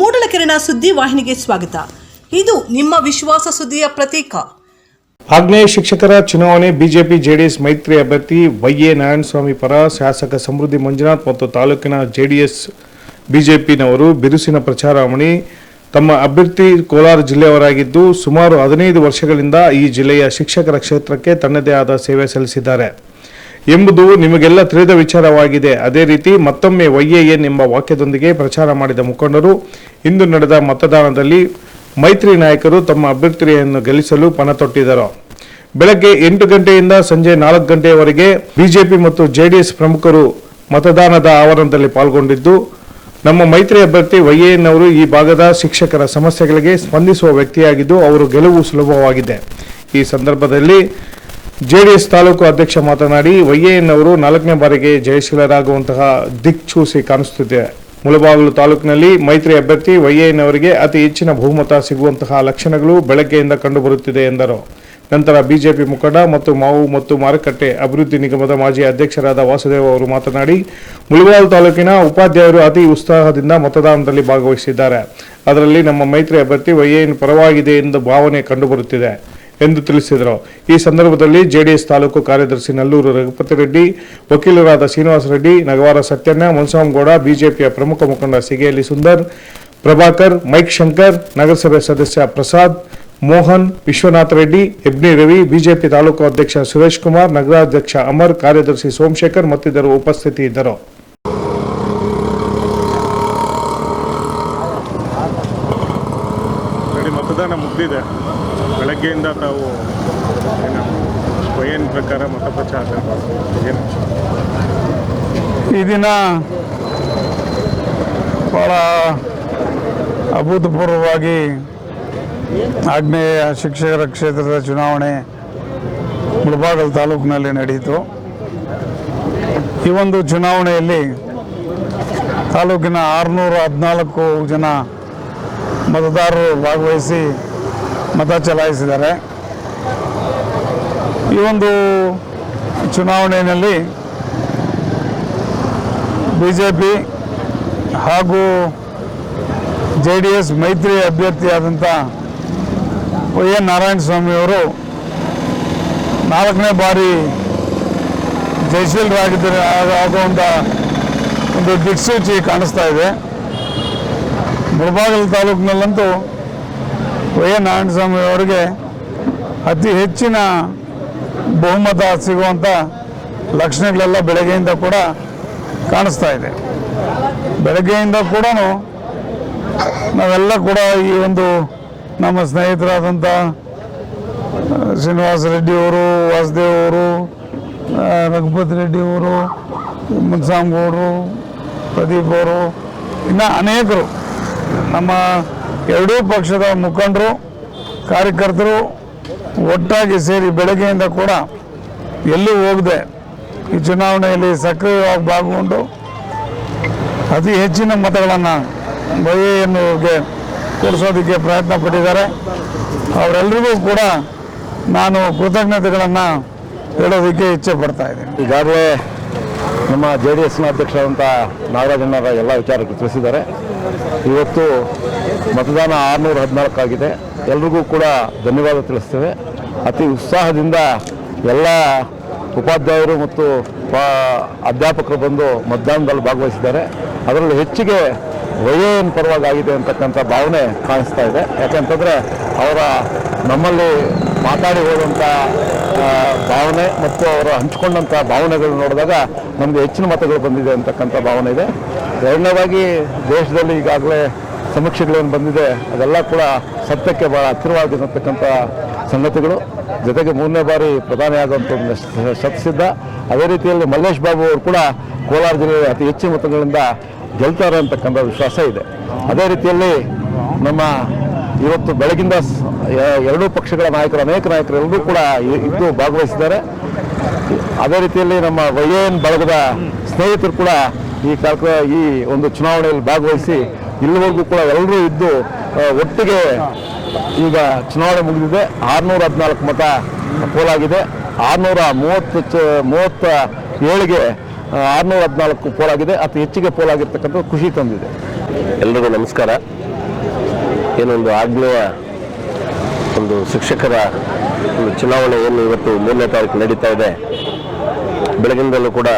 ಮೂಡಲಕೆರೆನ ಸುದ್ದಿ ವಾಹಿನಿಗೆ ಸ್ವಾಗತ. ಇದು ನಿಮ್ಮ ವಿಶ್ವಾಸ ಸುದ್ದಿಯ ಪ್ರತೀಕ. ಆಗ್ನೇಯ ಶಿಕ್ಷಕರ ಚುನಾವಣೆ, ಬಿಜೆಪಿ, ಜೆಡಿಎಸ್ ಮೈತ್ರಿ ಅಭ್ಯರ್ಥಿ ವೈಎ ನಾರಾಯಣಸ್ವಾಮಿ ಪರ ಶಾಸಕ ಸಮೃದ್ಧಿ ಮಂಜುನಾಥ್ ಮತ್ತು ತಾಲೂಕಿನ ಜೆಡಿಎಸ್, ಬಿಜೆಪಿನವರು ಬಿರುಸಿನ ಪ್ರಚಾರಮಣಿ ತಮ್ಮ ಅಭ್ಯರ್ಥಿ ಕೋಲಾರ ಜಿಲ್ಲೆಯವರಾಗಿದ್ದು ಸುಮಾರು ಹದಿನೈದು ವರ್ಷಗಳಿಂದ ಈ ಜಿಲ್ಲೆಯ ಶಿಕ್ಷಕರ ಕ್ಷೇತ್ರಕ್ಕೆ ತನ್ನದೇ ಆದ ಸೇವೆ ಸಲ್ಲಿಸಿದ್ದಾರೆ. ಎಂಬುದು ನಿಮಗೆಲ್ಲ ತಿಳಿದ ವಿಚಾರವಾಗಿದೆ. ಅದೇ ರೀತಿ ಮತ್ತೊಮ್ಮೆ ವೈಎಎನ್ ಎಂಬ ವಾಕ್ಯದೊಂದಿಗೆ ಪ್ರಚಾರ ಮಾಡಿದ ಮುಖಂಡರು, ಇಂದು ನಡೆದ ಮತದಾನದಲ್ಲಿ ಮೈತ್ರಿ ನಾಯಕರು ತಮ್ಮ ಅಭ್ಯರ್ಥಿಯನ್ನು ಗೆಲ್ಲಿಸಲು ಪಣ ತೊಟ್ಟಿದರು. ಬೆಳಗ್ಗೆ ಎಂಟು ಗಂಟೆಯಿಂದ ಸಂಜೆ ನಾಲ್ಕು ಗಂಟೆಯವರೆಗೆ ಬಿಜೆಪಿ ಮತ್ತು ಜೆಡಿಎಸ್ ಪ್ರಮುಖರು ಮತದಾನದ ಆವರಣದಲ್ಲಿ ಪಾಲ್ಗೊಂಡಿದ್ದು, ನಮ್ಮ ಮೈತ್ರಿ ಅಭ್ಯರ್ಥಿ ವೈಎನ್ ಅವರು ಈ ಭಾಗದ ಶಿಕ್ಷಕರ ಸಮಸ್ಯೆಗಳಿಗೆ ಸ್ಪಂದಿಸುವ ವ್ಯಕ್ತಿಯಾಗಿದ್ದು, ಅವರು ಗೆಲುವು ಸುಲಭವಾಗಿದೆ. ಈ ಸಂದರ್ಭದಲ್ಲಿ ಜೆಡಿಎಸ್ ತಾಲೂಕು ಅಧ್ಯಕ್ಷ ಮಾತನಾಡಿ ಅವರು ನಾಲ್ಕನೇ ಬಾರಿಗೆ ಜಯಶೀಲರಾಗುವಂತಹ ದಿಕ್ಚೂಸಿ ಕಾಣಿಸುತ್ತಿದೆ. ಮುಳಬಾಗಿಲು ತಾಲೂಕಿನಲ್ಲಿ ಮೈತ್ರಿ ಅಭ್ಯರ್ಥಿ ಅವರಿಗೆ ಅತಿ ಹೆಚ್ಚಿನ ಬಹುಮತ ಸಿಗುವಂತಹ ಲಕ್ಷಣಗಳು ಬೆಳಗ್ಗೆಯಿಂದ ಕಂಡುಬರುತ್ತಿದೆ ಎಂದರು. ನಂತರ ಬಿಜೆಪಿ ಮುಖಂಡ ಮತ್ತು ಮಾವು ಮತ್ತು ಮಾರುಕಟ್ಟೆ ಅಭಿವೃದ್ಧಿ ನಿಗಮದ ಮಾಜಿ ಅಧ್ಯಕ್ಷರಾದ ವಾಸುದೇವ ಅವರು ಮಾತನಾಡಿ, ಮುಳಬಾಗಿಲು ತಾಲೂಕಿನ ಉಪಾಧ್ಯಾಯರು ಅತಿ ಉತ್ಸಾಹದಿಂದ ಮತದಾನದಲ್ಲಿ ಭಾಗವಹಿಸಿದ್ದಾರೆ. ಅದರಲ್ಲಿ ನಮ್ಮ ಮೈತ್ರಿ ಅಭ್ಯರ್ಥಿ ವೈಎನ್ ಪರವಾಗಿದೆ ಎಂದು ಭಾವನೆ ಕಂಡುಬರುತ್ತಿದೆ. ಎಂದು ತಿಳಿಸಿದರು. ಈ ಸಂದರ್ಭದಲ್ಲಿ ಜೆಡಿಎಸ್ ತಾಲೂಕು ಕಾರ್ಯದರ್ಶಿ ನಲ್ಲೂರು ರಘುಪತಿ ರೆಡ್ಡಿ, ವಕೀಲರಾದ ಶ್ರೀನಿವಾಸ ರೆಡ್ಡಿ, ನಗವಾರ ಸತ್ಯಣ್ಣ ಮುನ್ಸಾಮಗೌಡ ಬಿಜೆಪಿಯ ಪ್ರಮುಖ ಮುಖಂಡ ಸಿಗೇಲಿ ಸುಂದರ್, ಪ್ರಭಾಕರ್, ಮೈಕ್ ಶಂಕರ್, ನಗರಸಭೆ ಸದಸ್ಯ ಪ್ರಸಾದ್, ಮೋಹನ್, ವಿಶ್ವನಾಥ್ ರೆಡ್ಡಿ, ಎಬ್ನಿ ರವಿ, ಬಿಜೆಪಿ ತಾಲೂಕು ಅಧ್ಯಕ್ಷ ಸುರೇಶ್ ಕುಮಾರ್, ನಗರಾಧ್ಯಕ್ಷ ಅಮರ್, ಕಾರ್ಯದರ್ಶಿ ಸೋಮಶೇಖರ್ ಮತ್ತಿತರರು ಉಪಸ್ಥಿತಿ ಇದ್ದರು. ಮತದಾನ ಮುಗಿದಿದೆ. ಬೆಳಗ್ಗೆಯಿಂದ ತಾವು ಏನು ಪ್ರಕಾರ ಮತ ಪ್ರಚಾರ ಈ ದಿನ ಭಾಳ ಅಭೂತಪೂರ್ವವಾಗಿ ಆಗ್ನೇಯ ಶಿಕ್ಷಕರ ಕ್ಷೇತ್ರದ ಚುನಾವಣೆ ಮುಳಬಾಗಲ್ ತಾಲೂಕಿನಲ್ಲಿ ನಡೆಯಿತು. ಈ ಒಂದು ಚುನಾವಣೆಯಲ್ಲಿ ತಾಲೂಕಿನ ಆರುನೂರ ಹದಿನಾಲ್ಕು ಜನ ಮತದಾರರು ಭಾಗವಹಿಸಿ ಮತ ಚಲಾಯಿಸಿದ್ದಾರೆ. ಈ ಒಂದು ಚುನಾವಣೆಯಲ್ಲಿ ಬಿ ಜೆ ಪಿ ಹಾಗೂ ಜೆ ಡಿ ಎಸ್ ಮೈತ್ರಿ ಅಭ್ಯರ್ಥಿಯಾದಂಥ ವೈ ಎನ್ ನಾರಾಯಣಸ್ವಾಮಿಯವರು ನಾಲ್ಕನೇ ಬಾರಿ ಜಯಶೀಲರಾಗಿದ್ದರೆ ಆಗುವಂಥ ಒಂದು ದಿಕ್ಸೂಚಿ ಕಾಣಿಸ್ತಾ ಇದೆ. ಮುಳಬಾಗಿಲು ತಾಲೂಕಿನಲ್ಲಂತೂ ಎನ್ ನಾರಾಯಣಸ್ವಾಮಿ ಅವರಿಗೆ ಅತಿ ಹೆಚ್ಚಿನ ಬಹುಮತ ಸಿಗುವಂಥ ಲಕ್ಷಣಗಳೆಲ್ಲ ಬೆಳಗ್ಗೆಯಿಂದ ಕೂಡ ಕಾಣಿಸ್ತಾ ಇದೆ. ಬೆಳಗ್ಗೆಯಿಂದ ಕೂಡ ನಾವೆಲ್ಲ ಕೂಡ ಈ ಒಂದು ನಮ್ಮ ಸ್ನೇಹಿತರಾದಂಥ ಶ್ರೀನಿವಾಸ ರೆಡ್ಡಿ ಅವರು, ವಾಸುದೇವ್ ಅವರು ರಘುಪತಿ ರೆಡ್ಡಿ ಅವರು ಮುನ್ಸಾಮ್ಗೌಡರು ಪ್ರದೀಪ್ ಅವರು, ಇನ್ನು ಅನೇಕರು ನಮ್ಮ ಎರಡೂ ಪಕ್ಷದ ಮುಖಂಡರು, ಕಾರ್ಯಕರ್ತರು ಒಟ್ಟಾಗಿ ಸೇರಿ ಬೆಳಗ್ಗೆಯಿಂದ ಕೂಡ ಎಲ್ಲೂ ಹೋಗದೆ ಈ ಚುನಾವಣೆಯಲ್ಲಿ ಸಕ್ರಿಯವಾಗಿ ಭಾಗಗೊಂಡು ಅತಿ ಹೆಚ್ಚಿನ ಮತಗಳನ್ನು ಬಗೆಯನ್ನು ಕೊಡಿಸೋದಕ್ಕೆ ಪ್ರಯತ್ನ ಪಟ್ಟಿದ್ದಾರೆ. ಅವರೆಲ್ಲರಿಗೂ ಕೂಡ ನಾನು ಕೃತಜ್ಞತೆಗಳನ್ನು ಹೇಳೋದಕ್ಕೆ ಇಚ್ಛೆ ಪಡ್ತಾ ಇದ್ದೀನಿ. ಈಗಾಗಲೇ ನಮ್ಮ ಜೆ ಡಿ ಎಸ್ನ ಅಧ್ಯಕ್ಷರಾದಂಥ ನಾಗರಾಜಣ್ಣರ ಎಲ್ಲ ವಿಚಾರಕ್ಕೆ ತಿಳಿಸಿದ್ದಾರೆ. ಇವತ್ತು ಮತದಾನ ಆರುನೂರ ಹದಿನಾಲ್ಕಾಗಿದೆ. ಎಲ್ರಿಗೂ ಕೂಡ ಧನ್ಯವಾದ ತಿಳಿಸ್ತೇವೆ. ಅತಿ ಉತ್ಸಾಹದಿಂದ ಎಲ್ಲ ಉಪಾಧ್ಯಾಯರು ಮತ್ತು ಅಧ್ಯಾಪಕರು ಬಂದು ಮತದಾನದಲ್ಲಿ ಭಾಗವಹಿಸಿದ್ದಾರೆ. ಅದರಲ್ಲಿ ಹೆಚ್ಚಿಗೆ ವಯೋನ್ ಪರವಾಗಿ ಆಗಿದೆ ಅಂತಕ್ಕಂಥ ಭಾವನೆ ಕಾಣಿಸ್ತಾ ಇದೆ. ಯಾಕೆಂತಂದರೆ ಅವರ ನಮ್ಮಲ್ಲಿ ಮಾತಾಡಿ ಹೋದಂಥ ಭಾವನೆ ಮತ್ತು ಅವರು ಹಂಚಿಕೊಂಡಂಥ ಭಾವನೆಗಳು ನೋಡಿದಾಗ ನಮಗೆ ಹೆಚ್ಚಿನ ಮತಗಳು ಬಂದಿದೆ ಅಂತಕ್ಕಂಥ ಭಾವನೆ ಇದೆ. ಎರಡನೇದಾಗಿ ದೇಶದಲ್ಲಿ ಈಗಾಗಲೇ ಸಮೀಕ್ಷೆಗಳೇನು ಬಂದಿದೆ, ಅದೆಲ್ಲ ಕೂಡ ಸತ್ಯಕ್ಕೆ ಭಾಳ ಹತ್ತಿರವಾಗಿರತಕ್ಕಂಥ ಸಂಗತಿಗಳು. ಜೊತೆಗೆ ಮೂರನೇ ಬಾರಿ ಪ್ರಧಾನಿ ಆಗುವಂಥ ಶತಸಿದ್ಧ. ಅದೇ ರೀತಿಯಲ್ಲಿ ಮಲ್ಲೇಶ್ ಬಾಬು ಅವರು ಕೂಡ ಕೋಲಾರ ಜಿಲ್ಲೆಯ ಅತಿ ಹೆಚ್ಚಿನ ಮತಗಳಿಂದ ಗೆಲ್ತಾರೆ ಅಂತಕ್ಕಂಥ ವಿಶ್ವಾಸ ಇದೆ. ಅದೇ ರೀತಿಯಲ್ಲಿ ನಮ್ಮ ಇವತ್ತು ಬೆಳಗಿಂದ ಎರಡೂ ಪಕ್ಷಗಳ ನಾಯಕರು, ಅನೇಕ ನಾಯಕರು ಎಲ್ಲರೂ ಕೂಡ ಇದ್ದು ಭಾಗವಹಿಸಿದ್ದಾರೆ. ಅದೇ ರೀತಿಯಲ್ಲಿ ನಮ್ಮ ವೈಎನ್ ಬಳಗದ ಸ್ನೇಹಿತರು ಕೂಡ ಈ ಕಾರ್ಯಕ್ರಮ ಈ ಒಂದು ಚುನಾವಣೆಯಲ್ಲಿ ಭಾಗವಹಿಸಿ ಇಲ್ಲಿವರೆಗೂ ಕೂಡ ಎಲ್ಲರೂ ಇದ್ದು ಒಟ್ಟಿಗೆ ಈಗ ಚುನಾವಣೆ ಮುಗಿದಿದೆ. ಆರುನೂರ ಹದಿನಾಲ್ಕು ಮತ ಪೋಲಾಗಿದೆ. ಆರುನೂರ ಮೂವತ್ತು ಚ, ಮೂವತ್ತ ಏಳಿಗೆ ಆರುನೂರ ಹದಿನಾಲ್ಕು ಪೋಲಾಗಿದೆ. ಅತಿ ಹೆಚ್ಚಿಗೆ ಪೋಲಾಗಿರ್ತಕ್ಕಂಥ ಖುಷಿ ತಂದಿದೆ. ಎಲ್ರಿಗೂ ನಮಸ್ಕಾರ. ಏನೊಂದು ಆಗ್ನೇಯ ಒಂದು ಶಿಕ್ಷಕರ ಒಂದು ಚುನಾವಣೆ ಏನು ಇವತ್ತು ಮೂರನೇ ತಾರೀಕು ನಡೀತಾ ಇದೆ. ಬೆಳಗಿನಿಂದಲೂ ಕೂಡ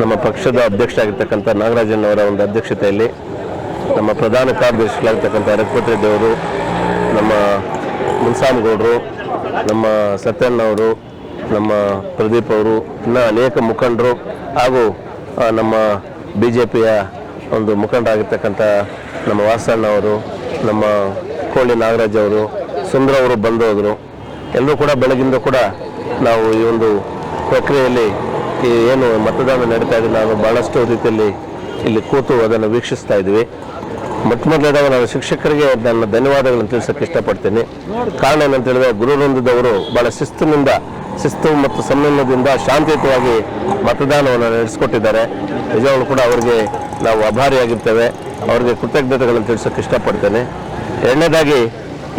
ನಮ್ಮ ಪಕ್ಷದ ಅಧ್ಯಕ್ಷರಾಗಿರ್ತಕ್ಕಂಥ ನಾಗರಾಜಣ್ಣವರ ಒಂದು ಅಧ್ಯಕ್ಷತೆಯಲ್ಲಿ ನಮ್ಮ ಪ್ರಧಾನ ಕಾರ್ಯದರ್ಶಿಗಳಾಗಿರ್ತಕ್ಕಂಥ ರಘುಪತಿ ದೇವರು, ನಮ್ಮ ಮುನ್ಸಾಮಗೌಡರು ನಮ್ಮ ಸತ್ಯಣ್ಣ ಅವರು ನಮ್ಮ ಪ್ರದೀಪ್ ಅವರು, ಇನ್ನು ಅನೇಕ ಮುಖಂಡರು ಹಾಗೂ ನಮ್ಮ ಬಿ ಜೆ ಪಿಯ ಒಂದು ಮುಖಂಡರಾಗಿರ್ತಕ್ಕಂಥ ನಮ್ಮ ವಾಸಣ್ಣ ಅವರು, ನಮ್ಮ ಕೋಳಿ ನಾಗರಾಜ್ ಅವರು, ಸುಂದರ ಅವರು ಬಂದು ಹೋದರು. ಎಲ್ಲರೂ ಕೂಡ ಬೆಳಗಿಂದ ಕೂಡ ನಾವು ಈ ಒಂದು ಪ್ರಕ್ರಿಯೆಯಲ್ಲಿ ಏನು ಮತದಾನ ನಡೀತಾ ಇದೆ ನಾನು ಬಹಳಷ್ಟು ರೀತಿಯಲ್ಲಿ ಇಲ್ಲಿ ಕೂತು ಅದನ್ನು ವೀಕ್ಷಿಸ್ತಾ ಇದ್ವಿ. ಮೊಟ್ಟ ಮೊದಲಾದಾಗ ನಾನು ಶಿಕ್ಷಕರಿಗೆ ನನ್ನ ಧನ್ಯವಾದಗಳನ್ನು ತಿಳಿಸೋಕೆ ಇಷ್ಟಪಡ್ತೇನೆ. ಕಾರಣ ಏನಂತ ಹೇಳಿದ್ರೆ ಗುರುವೃಂದದವರು ಬಹಳ ಶಿಸ್ತಿನಿಂದ, ಶಿಸ್ತು ಮತ್ತು ಸಂಯಮದಿಂದ ಶಾಂತಿಯುತವಾಗಿ ಮತದಾನವನ್ನು ನಡೆಸಿಕೊಟ್ಟಿದ್ದಾರೆ. ನಿಜವಾಗ್ಲೂ ಕೂಡ ಅವರಿಗೆ ನಾವು ಅಭಾರಿಯಾಗಿರ್ತೇವೆ ಅವರಿಗೆ ಕೃತಜ್ಞತೆಗಳನ್ನು ತಿಳಿಸೋಕೆ ಇಷ್ಟಪಡ್ತೇನೆ. ಎರಡನೇದಾಗಿ,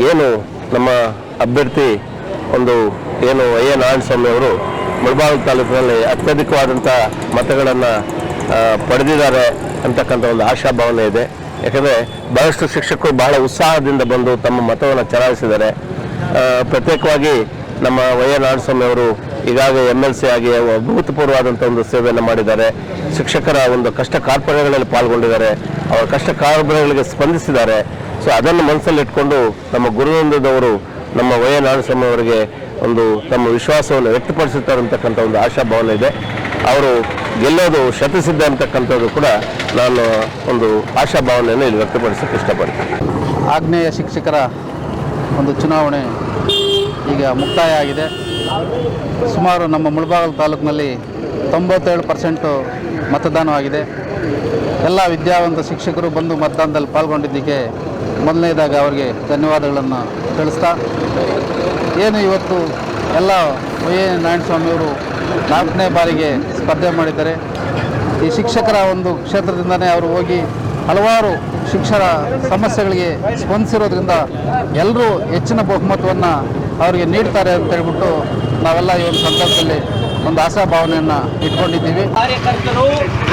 ಏನು ನಮ್ಮ ಅಭ್ಯರ್ಥಿ ಒಂದು ಏನು ಎ ನಾರಾಯಣಸ್ವಾಮಿ ಅವರು ಮುಳಬಾಗಿಲು ತಾಲೂಕಿನಲ್ಲಿ ಅತ್ಯಧಿಕವಾದಂಥ ಮತಗಳನ್ನು ಪಡೆದಿದ್ದಾರೆ ಅಂತಕ್ಕಂಥ ಒಂದು ಆಶಾಭಾವನೆ ಇದೆ. ಯಾಕಂದರೆ ಬಹಳಷ್ಟು ಶಿಕ್ಷಕರು ಬಹಳ ಉತ್ಸಾಹದಿಂದ ಬಂದು ತಮ್ಮ ಮತವನ್ನು ಚಲಾಯಿಸಿದ್ದಾರೆ. ಪ್ರತ್ಯೇಕವಾಗಿ ನಮ್ಮ ವೈ ಎನ್ ಅವರು ಈಗಾಗಲೇ ಎಂ ಎಲ್ ಸಿ ಆಗಿ ಅಭೂತಪೂರ್ವವಾದಂಥ ಒಂದು ಸೇವೆಯನ್ನು ಮಾಡಿದ್ದಾರೆ. ಶಿಕ್ಷಕರ ಒಂದು ಕಷ್ಟ ಕಾರ್ಪಣ್ಯಗಳಲ್ಲಿ ಪಾಲ್ಗೊಂಡಿದ್ದಾರೆ. ಅವರ ಕಷ್ಟ ಕಾರ್ಪಣ್ಯಗಳಿಗೆ ಸ್ಪಂದಿಸಿದ್ದಾರೆ. ಸೊ, ಅದನ್ನು ಮನಸ್ಸಲ್ಲಿಟ್ಕೊಂಡು ನಮ್ಮ ಗುರುವೃಂದದವರು ನಮ್ಮ ವೈ ಎನ್ ಅವರಿಗೆ ಒಂದು ತಮ್ಮ ವಿಶ್ವಾಸವನ್ನು ವ್ಯಕ್ತಪಡಿಸುತ್ತಾರೆ ಅಂತಕ್ಕಂಥ ಒಂದು ಆಶಾಭಾವನೆ ಇದೆ. ಅವರು ಗೆಲ್ಲೋದು ಶತಸಿದ್ಧ ಅಂತಕ್ಕಂಥದ್ದು ಕೂಡ ನಾನು ಒಂದು ಆಶಾಭಾವನೆಯನ್ನು ಇಲ್ಲಿ ವ್ಯಕ್ತಪಡಿಸೋಕ್ಕೆ ಇಷ್ಟಪಡ್ತೀನಿ. ಆಗ್ನೇಯ ಶಿಕ್ಷಕರ ಒಂದು ಚುನಾವಣೆ ಈಗ ಮುಕ್ತಾಯ ಆಗಿದೆ. ಸುಮಾರು ನಮ್ಮ ಮುಳಬಾಗಲು ತಾಲೂಕಿನಲ್ಲಿ ತೊಂಬತ್ತೇಳು ಪರ್ಸೆಂಟು ಮತದಾನವಾಗಿದೆ. ಎಲ್ಲ ವಿದ್ಯಾವಂತ ಶಿಕ್ಷಕರು ಬಂದು ಮತದಾನದಲ್ಲಿ ಪಾಲ್ಗೊಂಡಿದ್ದಕ್ಕೆ ಮೊದಲನೇದಾಗಿ ಅವರಿಗೆ ಧನ್ಯವಾದಗಳನ್ನು ತಿಳಿಸ್ತಾ, ಏನು ಇವತ್ತು ಎಲ್ಲ ವೈ ಎ ನಾರಾಯಣಸ್ವಾಮಿಯವರು ನಾಲ್ಕನೇ ಬಾರಿಗೆ ಸ್ಪರ್ಧೆ ಮಾಡಿದ್ದಾರೆ. ಈ ಶಿಕ್ಷಕರ ಒಂದು ಕ್ಷೇತ್ರದಿಂದನೇ ಅವರು ಹೋಗಿ ಹಲವಾರು ಶಿಕ್ಷಣ ಸಮಸ್ಯೆಗಳಿಗೆ ಸ್ಪಂದಿಸಿರೋದ್ರಿಂದ ಎಲ್ಲರೂ ಹೆಚ್ಚಿನ ಬಹುಮತವನ್ನು ಅವರಿಗೆ ನೀಡ್ತಾರೆ ಅಂತ ಹೇಳ್ಬಿಟ್ಟು ನಾವೆಲ್ಲ ಈ ಒಂದು ಸಂದರ್ಭದಲ್ಲಿ ಒಂದು ಆಶಾಭಾವನೆಯನ್ನು ಇಟ್ಕೊಂಡಿದ್ದೀವಿ. ಕಾರ್ಯಕರ್ತರು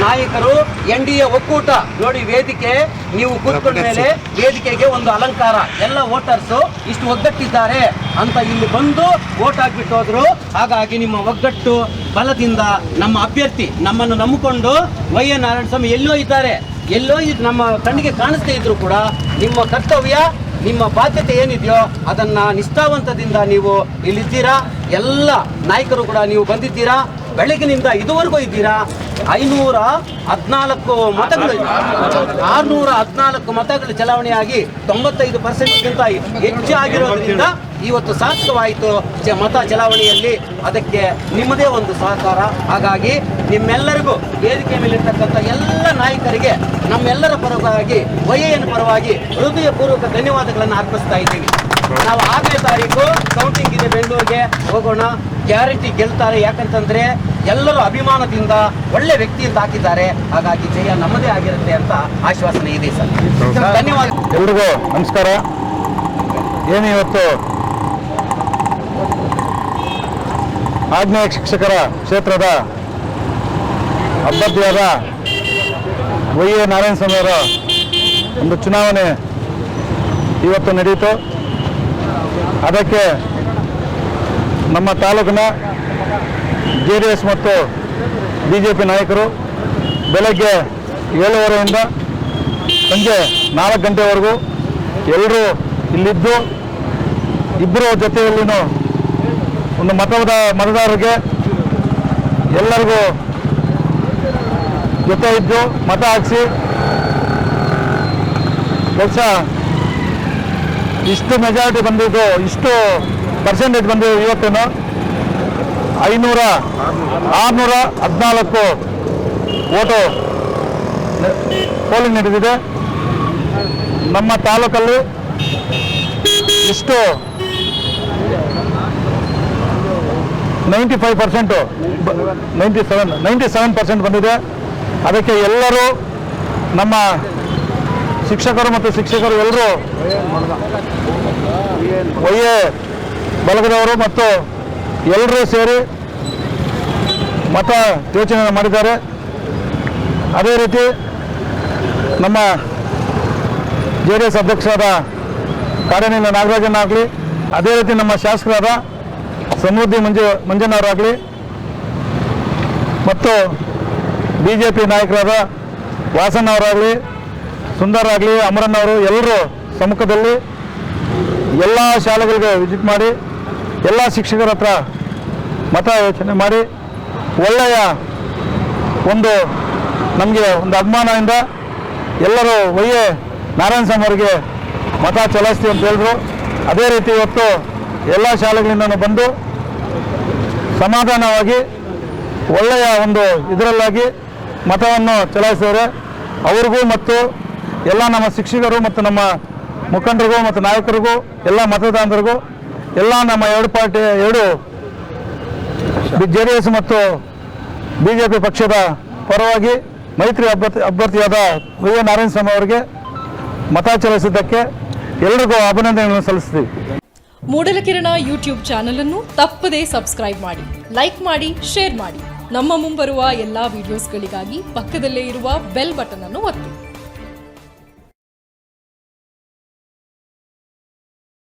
ನಾಯಕರು ಎನ್ ಡಿ ಎ ಒಕ್ಕೂಟ ನೋಡಿ ವೇದಿಕೆ ನೀವು ಕೂತ್ಕೊಂಡ ಮೇಲೆ ವೇದಿಕೆಗೆ ಒಂದು ಅಲಂಕಾರ ಎಲ್ಲ ವೋಟರ್ಸ್ ಇಷ್ಟು ಒಗ್ಗಟ್ಟಿದ್ದಾರೆ ಅಂತ ಇಲ್ಲಿ ಬಂದು ವೋಟ್ ಹಾಕ್ಬಿಟ್ಟು ಹೋದ್ರು. ಹಾಗಾಗಿ ನಿಮ್ಮ ಒಗ್ಗಟ್ಟು ಬಲದಿಂದ ನಮ್ಮ ಅಭ್ಯರ್ಥಿ ನಮ್ಮನ್ನು ನಂಬಿಕೊಂಡು ವೈ ಎನ್ ನಾರಾಯಣಸ್ವಾಮಿ ಎಲ್ಲೋ ಇದ್ದಾರೆ. ಎಲ್ಲೋ ಇದ್ ನಮ್ಮ ಕಣ್ಣಿಗೆ ಕಾಣಿಸ್ತಾ ಇದ್ರು ಕೂಡ ನಿಮ್ಮ ಕರ್ತವ್ಯ ನಿಮ್ಮ ಬಾಧ್ಯತೆ ಏನಿದೆಯೋ ಅದನ್ನು ನಿಷ್ಠಾವಂತದಿಂದ ನೀವು ಇಲ್ಲಿದ್ದೀರಾ ಎಲ್ಲ ನಾಯಕರು ಕೂಡ ನೀವು ಬಂದಿದ್ದೀರಾ? ಬೆಳಗಿನಿಂದ ಇದುವರೆಗೂ ಇದ್ದೀರಾ? ಐನೂರ ಹದಿನಾಲ್ಕು ಮತಗಳು ಆರ್ನೂರ ಹದಿನಾಲ್ಕು ಮತಗಳು ಚಲಾವಣೆಯಾಗಿ ತೊಂಬತ್ತೈದು ಪರ್ಸೆಂಟ್ಗಿಂತ ಹೆಚ್ಚು ಆಗಿರೋದ್ರಿಂದ ಇವತ್ತು ಸಾರ್ಥಕವಾಯಿತು ಮತ ಚಲಾವಣೆಯಲ್ಲಿ. ಅದಕ್ಕೆ ನಿಮ್ಮದೇ ಒಂದು ಸಹಕಾರ. ಹಾಗಾಗಿ ನಿಮ್ಮೆಲ್ಲರಿಗೂ ವೇದಿಕೆ ಮೇಲಿರ್ತಕ್ಕಂಥ ಎಲ್ಲ ನಾಯಕರಿಗೆ, ನಮ್ಮೆಲ್ಲರ ಪರವಾಗಿ ವಯ್ಯನ ಪರವಾಗಿ ಹೃದಯಪೂರ್ವಕ ಧನ್ಯವಾದಗಳನ್ನು ಅರ್ಪಿಸ್ತಾ ಇದ್ದೀವಿ ನಾವು ಆಗಲೇ ತಾರೀಕು ಕೌಂಟಿಂಗ್ ಇದೆ ಬೆಂಗಳೂರಿಗೆ. ಹೋಗೋಣ. ಗ್ಯಾರಂಟಿ ಗೆಲ್ತಾರೆ ಯಾಕಂತಂದ್ರೆ ಎಲ್ಲರೂ ಅಭಿಮಾನದಿಂದ ಒಳ್ಳೆ ವ್ಯಕ್ತಿ ಅಂತ ಹಾಕಿದ್ದಾರೆ. ಹಾಗಾಗಿ ಜಯ ನಮ್ಮದೇ ಆಗಿರುತ್ತೆ ಅಂತ ಆಶ್ವಾಸನೆ ಇದೆ ಸರ್. ಧನ್ಯವಾದ. ಎಲ್ರಿಗೂ ನಮಸ್ಕಾರ. ಏನು ಇವತ್ತು? ಆಗ್ನೇಯ ಶಿಕ್ಷಕರ ಕ್ಷೇತ್ರದ ಅಭ್ಯರ್ಥಿಯಾದ ವೈ ಎ ಅವರ ಒಂದು ಚುನಾವಣೆ ಇವತ್ತು ನಡೆಯಿತು ಅದಕ್ಕೆ ನಮ್ಮ ತಾಲೂಕಿನ ಜೆ ಡಿ ಎಸ್ ಮತ್ತು ಬಿ ಜೆ ಪಿ ನಾಯಕರು ಬೆಳಗ್ಗೆ ಏಳುವರೆಯಿಂದ ಸಂಜೆ ನಾಲ್ಕು ಗಂಟೆವರೆಗೂ ಎಲ್ಲರೂ ಇಲ್ಲಿದ್ದು ಇಬ್ಬರ ಜೊತೆಯಲ್ಲಿನೂ ಒಂದು ಮತದ ಮತದಾರರಿಗೆ ಎಲ್ಲರಿಗೂ ಜೊತೆ ಇದ್ದು ಮತ ಹಾಕಿಸಿ ಕೆಲಸ ಇಷ್ಟು ಮೆಜಾರಿಟಿ ಬಂದಿದ್ದು ಇಷ್ಟು ಪರ್ಸೆಂಟೇಜ್ ಬಂದು ಇವತ್ತೇನು? ಐನೂರ ಆರುನೂರ ಹದಿನಾಲ್ಕು ಓಟು ಪೋಲಿಂಗ್ ನಡೆದಿದೆ. ನಮ್ಮ ತಾಲೂಕಲ್ಲಿ ಇಷ್ಟು ninety five percent ninety seven ninety seven percent ಬಂದಿದೆ. ಅದಕ್ಕೆ ಎಲ್ಲರೂ ನಮ್ಮ ಶಿಕ್ಷಕರು ಮತ್ತು ಶಿಕ್ಷಕರು ಎಲ್ಲರೂ ಒಯ್ಯೆ ಬಳಗದವರು ಮತ್ತು ಎಲ್ಲರೂ ಸೇರಿ ಮತ ಯೋಚನೆ ಮಾಡಿದ್ದಾರೆ. ಅದೇ ರೀತಿ ನಮ್ಮ ಜೆ ಡಿ ಎಸ್ ಅಧ್ಯಕ್ಷರಾದ ಕಾರ್ಯನಿಲ ನಾಗರಾಜನ್ ಆಗಲಿ, ಅದೇ ರೀತಿ ನಮ್ಮ ಶಾಸಕರಾದ ಸಮೃದ್ಧಿ ಮಂಜು ಮಂಜಣ್ಣವರಾಗಲಿ ಮತ್ತು ಬಿ ಜೆ ಪಿ ನಾಯಕರಾದ ಆಗಲಿ, ಅಮರನ್ ಅವರು ಎಲ್ಲರೂ ಸಮ್ಮುಖದಲ್ಲಿ ಎಲ್ಲ ಶಾಲೆಗಳಿಗೆ ವಿಸಿಟ್ ಮಾಡಿ ಎಲ್ಲ ಶಿಕ್ಷಕರ ಹತ್ರ ಮತ ಯೋಚನೆ ಮಾಡಿ, ಒಳ್ಳೆಯ ಒಂದು ನಮಗೆ ಒಂದು ಅಭಿಮಾನದಿಂದ ಎಲ್ಲರೂ ಒಯ್ಯೆ ನಾರಾಯಣ ಸ್ವಾಮಿ ಅವರಿಗೆ ಮತ ಚಲಾಯಿಸ್ತೀವಿ ಅಂತ ಹೇಳಿದ್ರು. ಅದೇ ರೀತಿ ಇವತ್ತು ಎಲ್ಲ ಶಾಲೆಗಳಿಂದ ಬಂದು ಸಮಾಧಾನವಾಗಿ, ಒಳ್ಳೆಯ ಒಂದು ಇದರಲ್ಲಾಗಿ ಮತವನ್ನು ಚಲಾಯಿಸಿದರೆ ಅವ್ರಿಗೂ ಮತ್ತು ಎಲ್ಲ ನಮ್ಮ ಶಿಕ್ಷಕರು ಮತ್ತು ನಮ್ಮ ಮುಖಂಡರಿಗೂ ಮತ್ತು ನಾಯಕರಿಗೂ, ಎಲ್ಲ ಮತದಾರರಿಗೂ ಎಲ್ಲ ನಮ್ಮ ಎರಡು ಪಾರ್ಟಿ, ಎರಡು ಜೆ ಡಿ ಎಸ್ ಮತ್ತು ಬಿ ಜೆ ಪಿ ಪಕ್ಷದ ಪರವಾಗಿ ಮೈತ್ರಿ ಅಭ್ಯರ್ಥಿ ಅಭ್ಯರ್ಥಿಯಾದ ವಿ ಎ ನಾರಾಯಣಸ್ವಾಮಿ ಅವರಿಗೆ ಮತ ಚಲಾಯಿಸಿದ್ದಕ್ಕೆ ಎಲ್ರಿಗೂ ಅಭಿನಂದನೆಗಳನ್ನು ಸಲ್ಲಿಸ್ತೀವಿ. ಮೂಡಲಕಿರಣ ಯೂಟ್ಯೂಬ್ ಚಾನಲ್ ಅನ್ನು ತಪ್ಪದೇ ಸಬ್ಸ್ಕ್ರೈಬ್ ಮಾಡಿ, ಲೈಕ್ ಮಾಡಿ, ಶೇರ್ ಮಾಡಿ. ನಮ್ಮ ಮುಂಬರುವ ಎಲ್ಲಾ ವಿಡಿಯೋಸ್ಗಳಿಗಾಗಿ ಪಕ್ಕದಲ್ಲೇ ಇರುವ ಬೆಲ್ ಬಟನ್ ಅನ್ನು ಒತ್ತಿ.